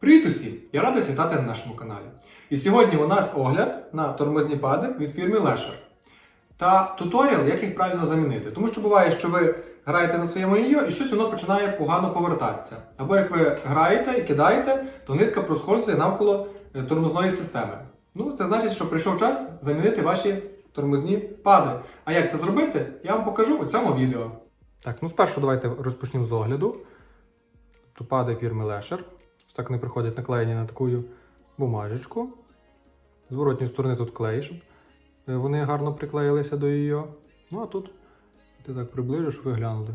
Привіт усім! Я радий вітати на нашому каналі. І сьогодні у нас огляд на тормозні пади від фірми Lesher. Та туторіал, як їх правильно замінити. Тому що буває, що ви граєте на своєму її і щось воно починає погано повертатися. Або як ви граєте і кидаєте, то нитка проскользує навколо е, тормозної системи. Ну, це значить, що прийшов час замінити ваші тормозні пади. А як це зробити, я вам покажу у цьому відео. Так, ну спершу давайте розпочнемо з огляду. Тут пади фірми Lesher. Так вони приходять наклеєні на таку бумажечку. З сторони тут клей, щоб е, вони гарно приклеїлися до її. Ну а тут ти так приближиш, щоб ви глянули.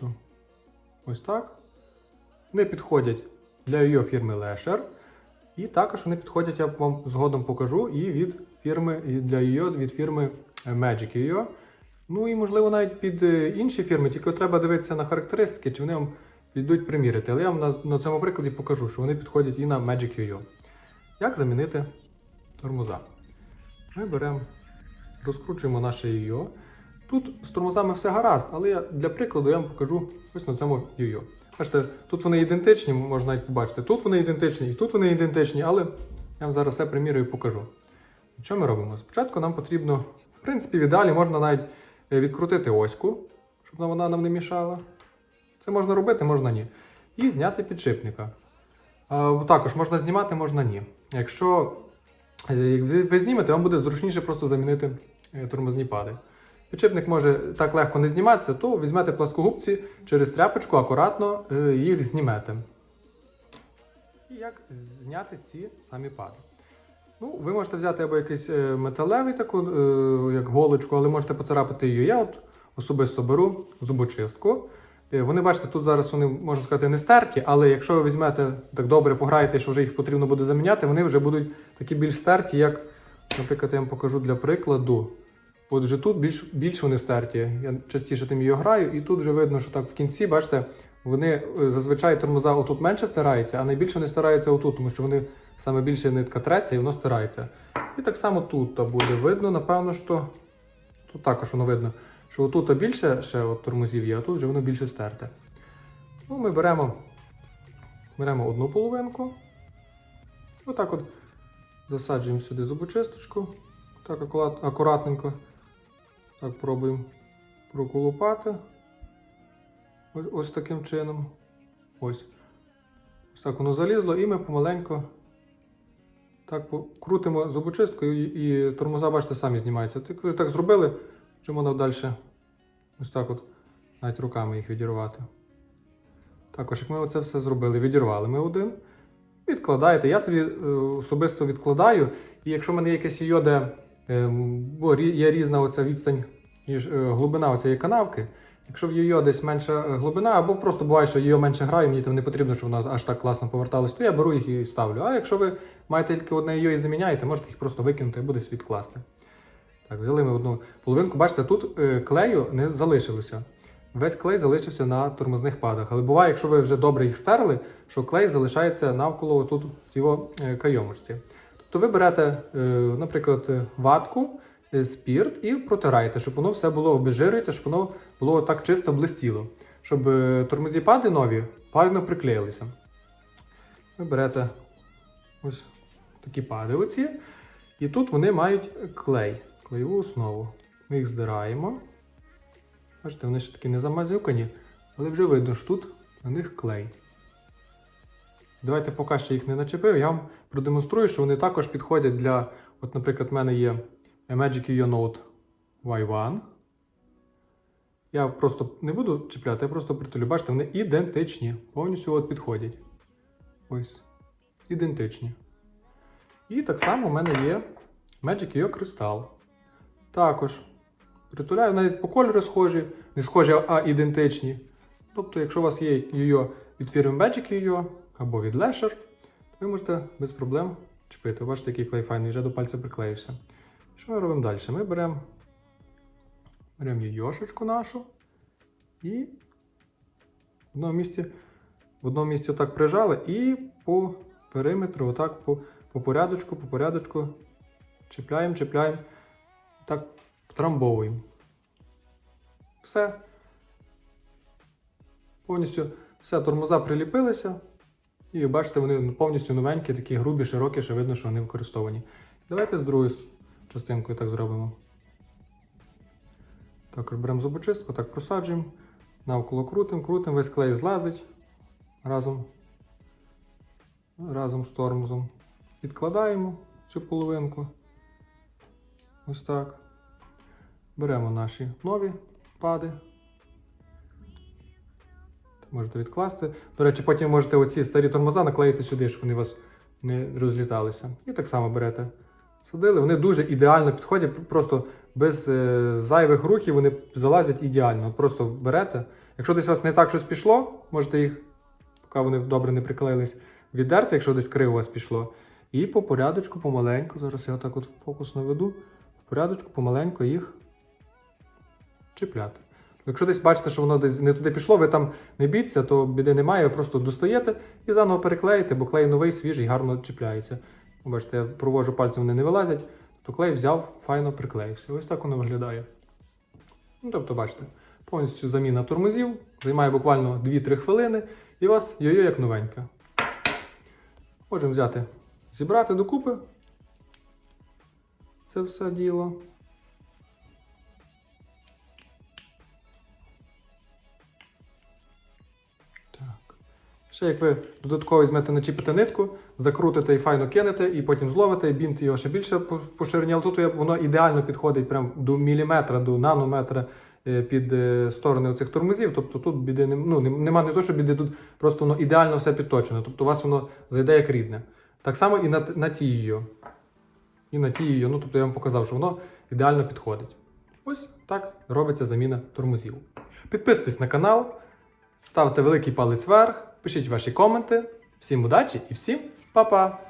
Тобто ось так. Вони підходять для її фірми Lesher. І також вони підходять, я вам згодом покажу, і від фірми, і для її від фірми е, Magic її. Ну і можливо навіть під е, інші фірми, тільки треба дивитися на характеристики, чи вони вам підуть приміряти. Але я вам на, на цьому прикладі покажу, що вони підходять і на Magic UU. Як замінити тормоза? Ми беремо, розкручуємо наше UU. Тут з тормозами все гаразд, але я для прикладу я вам покажу ось на цьому UU. Бачите, тут вони ідентичні, можна навіть побачити. Тут вони ідентичні і тут вони ідентичні, але я вам зараз все примірюю і покажу. Що ми робимо? Спочатку нам потрібно, в принципі, в ідеалі можна навіть е, відкрутити оську, щоб вона нам не мішала. Це можна робити, можна ні. І зняти підшипника. Також можна знімати, можна ні. Якщо е, ви знімете, вам буде зручніше просто замінити е, тормозні пади. Підшипник може так легко не зніматися, то візьмете пласкогубці через тряпочку, акуратно е, їх знімете. І як зняти ці самі пади? Ну, ви можете взяти або якийсь е, металевий таку, е, як голочку, але можете поцарапати її. Я от особисто беру зубочистку. Е, Вони, бачите, тут зараз вони, можна сказати, не стерті, але якщо ви візьмете так добре, пограєте, що вже їх потрібно буде заміняти, вони вже будуть такі більш стерті, як, наприклад, я вам покажу для прикладу. От вже тут більш, більш вони стерті. Я частіше тим її граю, і тут вже видно, що так в кінці, бачите, вони е, зазвичай тормоза отут менше стираються, а найбільше вони стараються отут, тому що вони саме більше нитка треться і воно стирається. І так само тут буде видно, напевно, що тут також воно видно, що отут більше ще от тормозів є, а тут вже воно більше стерте. Ну, ми беремо, беремо одну половинку. Отак от засаджуємо сюди зубочисточку. Так акурат, акуратненько. Так пробуємо проколупати. Ось, ось таким чином. Ось. Ось так воно залізло, і ми помаленько так крутимо зубочисткою і, і тормоза, бачите, самі знімаються. Так ви так зробили, що можна далі ось так от навіть руками їх відірвати. Також, як ми оце все зробили, відірвали ми один. Відкладаєте. Я собі е, особисто відкладаю. І якщо в мене якесь йо, де е, бо є різна оця відстань, ніж е, глибина цієї канавки. Якщо в йо десь менша глибина, або просто буває, що йо менше грає, мені там не потрібно, щоб вона аж так класно поверталась, то я беру їх і ставлю. А якщо ви маєте тільки одне йо і заміняєте, можете їх просто викинути і буде світ класти. Так, взяли ми одну половинку. Бачите, тут е, клею не залишилося. Весь клей залишився на тормозних падах. Але буває, якщо ви вже добре їх стерли, що клей залишається навколо тут в його е, кайомочці. Тобто ви берете, е, наприклад, ватку, спірт і протираєте, щоб воно все було обезжирюєте, щоб воно було так чисто блистіло, щоб тормозні пади нові правильно приклеїлися. Ви берете ось такі пади оці, і тут вони мають клей, клеєву основу. Ми їх здираємо. Бачите, вони ще такі не замазюкані, але вже видно, що тут на них клей. Давайте поки що їх не начепив, я вам продемонструю, що вони також підходять для, от, наприклад, в мене є Magic UO Note Y1. Я просто не буду чіпляти, я просто притулю. Бачите, вони ідентичні, повністю от підходять. Ось. Ідентичні. І так само в мене є Magic UO Crystal. Також притуляю, навіть по кольору схожі, не схожі, а ідентичні. Тобто, якщо у вас є YoYo від фірми Magic YoYo або від Lesher, то ви можете без проблем чіпити. Бачите, який клей файний, вже до пальця приклеївся. Що ми робимо далі? Ми беремо беремо йошечку нашу і в одному місці, в одному місці отак прижали і по периметру, отак по, по порядочку, по порядочку чіпляємо, чіпляємо, так втрамбовуємо. Все. Повністю Все, тормоза приліпилися. І бачите, вони повністю новенькі, такі грубі, широкі, ще видно, що вони використовані. Давайте з другою частинкою так зробимо. Також беремо зубочистку, так просаджуємо, навколо крутимо, крутимо, весь клей злазить разом, разом з тормозом. Відкладаємо цю половинку. Ось так. Беремо наші нові пади. Можете відкласти. До речі, потім можете оці старі тормоза наклеїти сюди, щоб вони у вас не розліталися. І так само берете. Садили, вони дуже ідеально підходять, просто без е, зайвих рухів вони залазять ідеально. Просто берете. Якщо десь у вас не так щось пішло, можете їх, поки вони добре не приклеїлись, віддерти, якщо десь криво у вас пішло. І по порядочку, помаленьку, зараз я отак от фокус наведу, по порядочку, помаленьку їх чіпляти. Якщо десь бачите, що воно десь не туди пішло, ви там не біться, то біди немає, ви просто достаєте і заново переклеїте, бо клей новий, свіжий, гарно чіпляється. Бачите, я провожу пальцем, вони не вилазять, то клей взяв, файно приклеївся. Ось так воно виглядає. Ну, тобто, бачите, повністю заміна тормозів, займає буквально 2-3 хвилини, і у вас йо-йо як новеньке. Можемо взяти, зібрати докупи. Це все діло. Так. Ще як ви додатково візьмете начіпите нитку, закрутите і файно кинете, і потім зловите, і бінт його ще більше по- поширення. Але тут воно ідеально підходить прям до міліметра, до нанометра е, під е, сторони оцих тормозів. Тобто тут біди не, ну, нема не то, що біди, тут просто воно ідеально все підточено. Тобто у вас воно зайде як рідне. Так само і на, на тією. І на тією. Ну, тобто я вам показав, що воно ідеально підходить. Ось так робиться заміна тормозів. Підписуйтесь на канал, ставте великий палець вверх, пишіть ваші коменти. Всім удачі і всім па-па!